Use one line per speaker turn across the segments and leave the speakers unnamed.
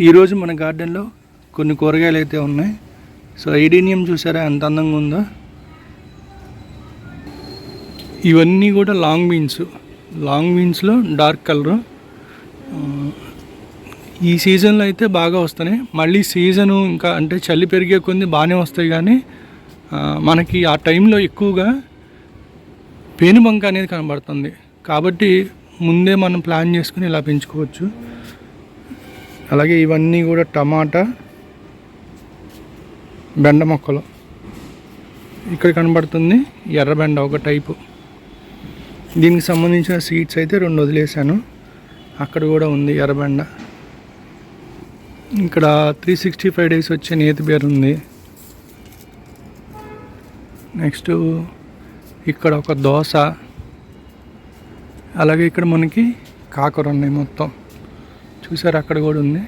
ఈరోజు మన గార్డెన్లో కొన్ని కూరగాయలు అయితే ఉన్నాయి. సో ఐడీనియం చూసారా? ఎంత అందంగా ఉందో. ఇవన్నీ కూడా లాంగ్ బీన్స్. లాంగ్ బీన్స్లో డార్క్ కలరు. ఈ సీజన్లో అయితే బాగా వస్తున్నాయి. మళ్ళీ సీజను ఇంకా అంటే చలి పెరిగే కొన్ని బాగానే వస్తాయి కానీ మనకి ఆ టైంలో ఎక్కువగా పేనుబంక అనేది కనబడుతుంది. కాబట్టి ముందే మనం ప్లాన్ చేసుకుని ఇలా పెంచుకోవచ్చు. అలాగే ఇవన్నీ కూడా టమాటా బెండ మొక్కలు. ఇక్కడ కనబడుతుంది ఎర్రబెండ ఒక టైపు. దీనికి సంబంధించిన సీడ్స్ అయితే రెండు వదిలేశాను. అక్కడ కూడా ఉంది ఎర్రబెండ ఇక్కడ త్రీ సిక్స్టీ ఫైవ్ డేస్ వచ్చే నేతి బేర్ ఉంది. నెక్స్ట్ ఇక్కడ ఒక దోశ అలాగే ఇక్కడ మనకి కాకర ఉన్నాయి మొత్తం. చూసారు? అక్కడ కూడా ఉంది.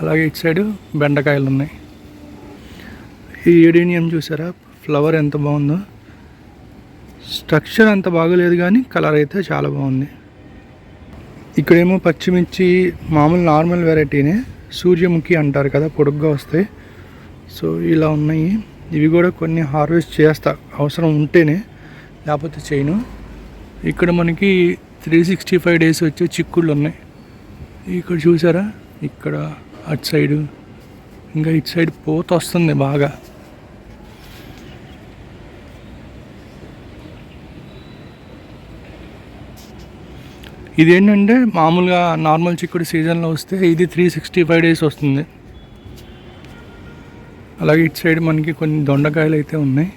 అలాగే ఇటు సైడు బెండకాయలు ఉన్నాయి. ఈ ఏడేనియం చూసారా? ఫ్లవర్ ఎంత బాగుందో. స్ట్రక్చర్ అంత బాగోలేదు కానీ కలర్ అయితే చాలా బాగుంది. ఇక్కడేమో పచ్చిమిర్చి మామూలు నార్మల్ వెరైటీనే. సూర్యముఖి అంటారు కదా పొడుగ్గా వస్తాయి. సో ఇలా ఉన్నాయి. ఇవి కూడా కొన్ని హార్వెస్ట్ చేస్తా. అవసరం ఉంటేనే లేకపోతే చేయను. ఇక్కడ మనకి త్రీ సిక్స్టీ ఫైవ్ డేస్ వచ్చే చిక్కుళ్ళు ఉన్నాయి. ఇక్కడ చూసారా? ఇక్కడ అటు సైడు ఇంకా ఇటు సైడ్ పోత వస్తుంది బాగా. ఇదేంటంటే మామూలుగా నార్మల్ చిక్కుడు సీజన్లో వస్తే ఇది త్రీ సిక్స్టీ ఫైవ్ డేస్ వస్తుంది. అలాగే ఇటు సైడ్ మనకి కొన్ని దొండకాయలు అయితే ఉన్నాయి.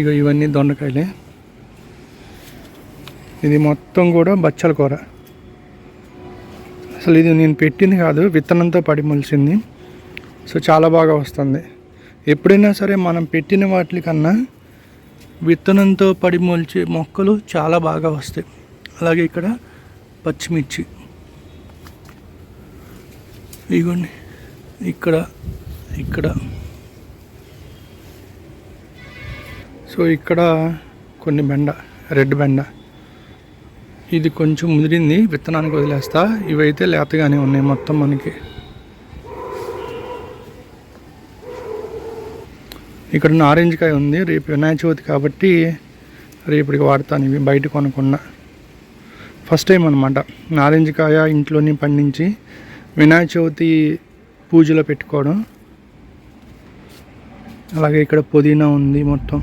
ఇక ఇవన్నీ దొండకాయలే. ఇది మొత్తం కూడా బచ్చల కూర. అసలు ఇది నేను పెట్టింది కాదు విత్తనంతో పడి మొలిచింది సో చాలా బాగా వస్తుంది. ఎప్పుడైనా సరే మనం పెట్టిన వాటి కన్నా విత్తనంతో పడి మొలిచే మొక్కలు చాలా బాగా వస్తాయి. అలాగే ఇక్కడ పచ్చిమిర్చి. ఇగోండి. ఇక్కడ ఇక్కడ. సో ఇక్కడ కొన్ని బెండ రెడ్ బెండ. ఇది కొంచెం ముదిరింది విత్తనానికి వదిలేస్తా. ఇవైతే లేతగానే ఉన్నాయి మొత్తం మనకి. ఇక్కడ నారింజ కాయ ఉంది రేపు వినాయక చవితి కాబట్టి రేపటికి వాడతాను ఇవి బయట కొనకుండా ఫస్ట్ టైం అనమాట నారింజ కాయ ఇంట్లోనే పండించి వినాయక చవితి పూజలో పెట్టుకోవడం. అలాగే ఇక్కడ పుదీనా ఉంది మొత్తం.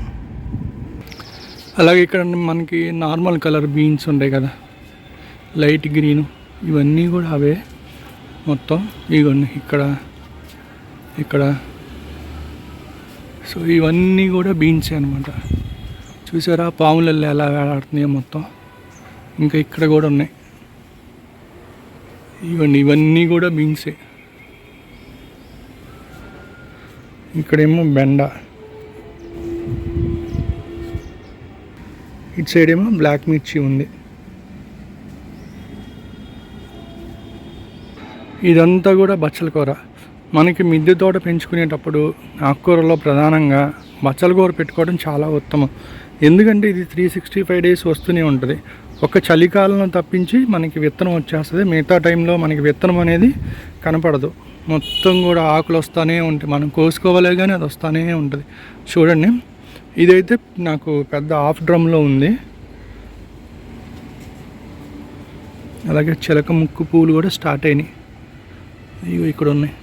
అలాగే ఇక్కడ మనకి నార్మల్ కలర్ బీన్స్ ఉంటాయి కదా. లైట్ గ్రీన్ ఇవన్నీ కూడా అవే మొత్తం. ఇవన్నీ ఇక్కడ ఇక్కడ. సో ఇవన్నీ కూడా బీన్స్ అనమాట చూసారా పాములలో ఎలా వేలాడుతున్నాయో మొత్తం. ఇంకా ఇక్కడ కూడా ఉన్నాయి. ఇవన్నీ ఇవన్నీ కూడా బీన్సే. ఇక్కడేమో బెండ. ఇటు సైడ్ ఏమో బ్లాక్ మిర్చి ఉంది. ఇదంతా కూడా బచ్చల కూర. మనకి మిద్దె తోట పెంచుకునేటప్పుడు ఆకుకూరలో ప్రధానంగా బచ్చల కూర పెట్టుకోవడం చాలా ఉత్తమం. ఎందుకంటే ఇది త్రీ సిక్స్టీ ఫైవ్ డేస్ వస్తూనే ఉంటుంది. ఒక చలికాలంలో తప్పించి మనకి విత్తనం వచ్చేస్తుంది. మిగతా టైంలో మనకి విత్తనం అనేది కనపడదు. మొత్తం కూడా ఆకులు వస్తూనే ఉంటాయి. మనం కోసుకోవాలి కానీ అది వస్తూనే ఉంటుంది. చూడండి. ఇదైతే నాకు పెద్ద హాఫ్ డ్రమ్లో ఉంది. అలాగే చిలక ముక్కు పువ్వులు కూడా స్టార్ట్ అయినాయి. ఇవి ఇక్కడ ఉన్నాయి.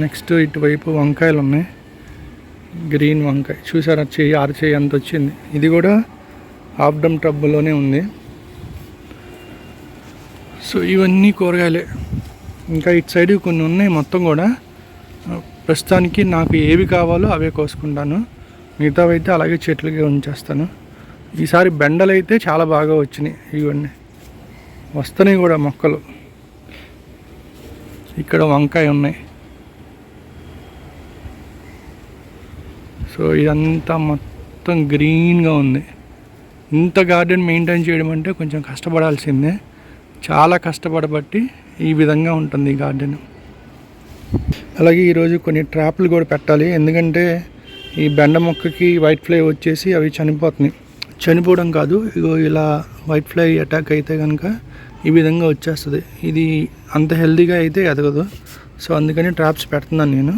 నెక్స్ట్ ఇటువైపు వంకాయలు ఉన్నాయి. గ్రీన్ వంకాయ. చూసారా? చెయ్యి ఆరు చెయ్యి అంత వచ్చింది. ఇది కూడా హాఫ్ డ్రమ్ టబ్లోనే ఉంది. సో ఇవన్నీ కూరగాయలే. ఇంకా ఇటు సైడ్ కొన్ని ఉన్నాయి మొత్తం కూడా. ప్రస్తుతానికి నాకు ఏవి కావాలో అవే కోసుకుంటాను. మిగతావి అయితే అలాగే చెట్లకి ఉంచేస్తాను. ఈసారి బెండలు అయితే చాలా బాగా వచ్చినాయి. ఇవన్నీ వస్తున్నాయి కూడా మొక్కలు. ఇక్కడ వంకాయ ఉన్నాయి. సో ఇదంతా మొత్తం గ్రీన్గా ఉంది. ఇంత గార్డెన్ మెయింటైన్ చేయడం అంటే కొంచెం కష్టపడాల్సిందే. చాలా కష్టపడబట్టి ఈ విధంగా ఉంటుంది ఈ గార్డెన్. అలాగే ఈరోజు కొన్ని ట్రాప్లు కూడా పెట్టాలి. ఎందుకంటే ఈ బెండ మొక్కకి వైట్ ఫ్లై వచ్చేసి అవి చనిపోతున్నాయి. చనిపోవడం కాదు ఇగో ఇలా వైట్ ఫ్లై అటాక్ అయితే కనుక ఈ విధంగా వచ్చేస్తుంది. ఇది అంత హెల్దీగా అయితే ఎదగదు. సో అందుకని ట్రాప్స్ పెడుతున్నాను నేను.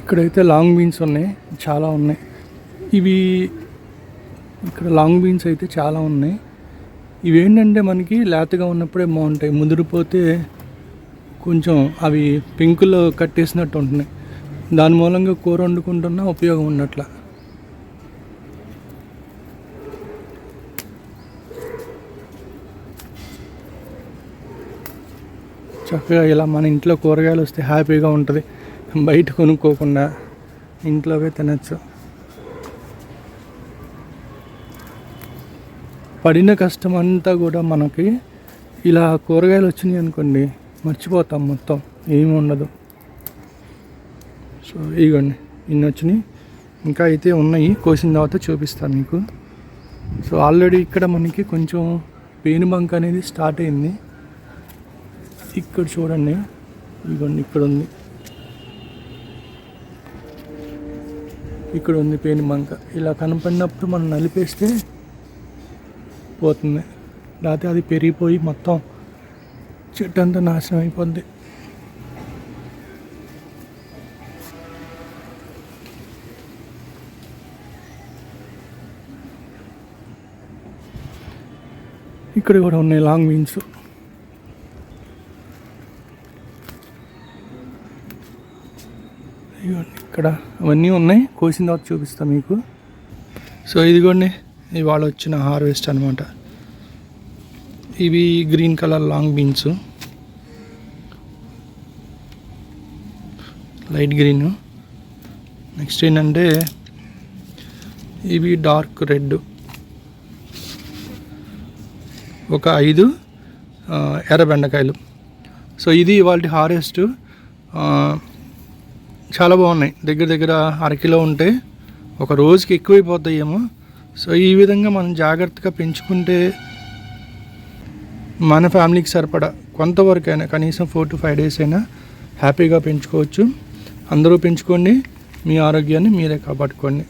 ఇక్కడైతే లాంగ్ బీన్స్ ఉన్నాయి. చాలా ఉన్నాయి. ఇవి ఇక్కడ లాంగ్ బీన్స్ అయితే చాలా ఉన్నాయి. ఇవేంటంటే మనకి లేతగా ఉన్నప్పుడే బాగుంటాయి. ముదిరిపోతే కొంచెం అవి పింకులో కట్టేసినట్టు ఉంటున్నాయి. దాని మూలంగా కూర వండుకుంటున్నా ఉపయోగం ఉన్నట్ల. చక్కగా ఇలా మన ఇంట్లో కూరగాయలు వస్తే హ్యాపీగా ఉంటుంది. బయట కొనుక్కోకుండా ఇంట్లోవే తినచ్చు. పడిన కష్టం అంతా కూడా మనకి ఇలా కూరగాయలు వచ్చినాయి అనుకోండి మర్చిపోతాం మొత్తం ఏమి ఉండదు. సో ఇగోండి ఇన్ని వచ్చినాయి. ఇంకా అయితే ఉన్నాయి కోసిన తర్వాత చూపిస్తాను మీకు. సో ఆల్రెడీ ఇక్కడ మనకి కొంచెం పేనుబంక అనేది స్టార్ట్ అయింది. ఇక్కడ చూడండి ఇగోండి ఇక్కడ ఉంది. ఇక్కడ ఉంది పేనుబంక ఇలా కనపడినప్పుడు మనం నలిపేస్తే పోతుంది. లేకపోతే అది పెరిగిపోయి మొత్తం చెట్టు అంతా నాశనం అయిపోద్ది. ఇక్కడ కూడా ఉన్నాయి లాంగ్ బీన్స్ ఇక్కడ అవన్నీ ఉన్నాయి. కోసిన తర్వాత చూపిస్తాను మీకు. సో ఇదిగోండి ఇవాళ వచ్చిన హార్వెస్ట్ అనమాట ఇవి green colour long beans. Light green. Next ఏంటంటే ఇవి డార్క్ రెడ్. ఒక ఐదు ఎర్ర బెండకాయలు. సో ఇది ఇవాళ హార్వెస్ట్. చాలా బాగున్నాయి. దగ్గర దగ్గర అరకిలో ఉంటే ఒక రోజుకి ఎక్కువైపోతాయేమో. సో ఈ విధంగా మనం జాగ్రత్తగా పెంచుకుంటే మన ఫ్యామిలీకి సరిపడా కొంతవరకైనా కనీసం ఫోర్ టు ఫైవ్ డేస్ అయినా హ్యాపీగా పెంచుకోవచ్చు. అందరూ పెంచుకోండి. మీ ఆరోగ్యాన్ని మీరే కాపాడుకోండి.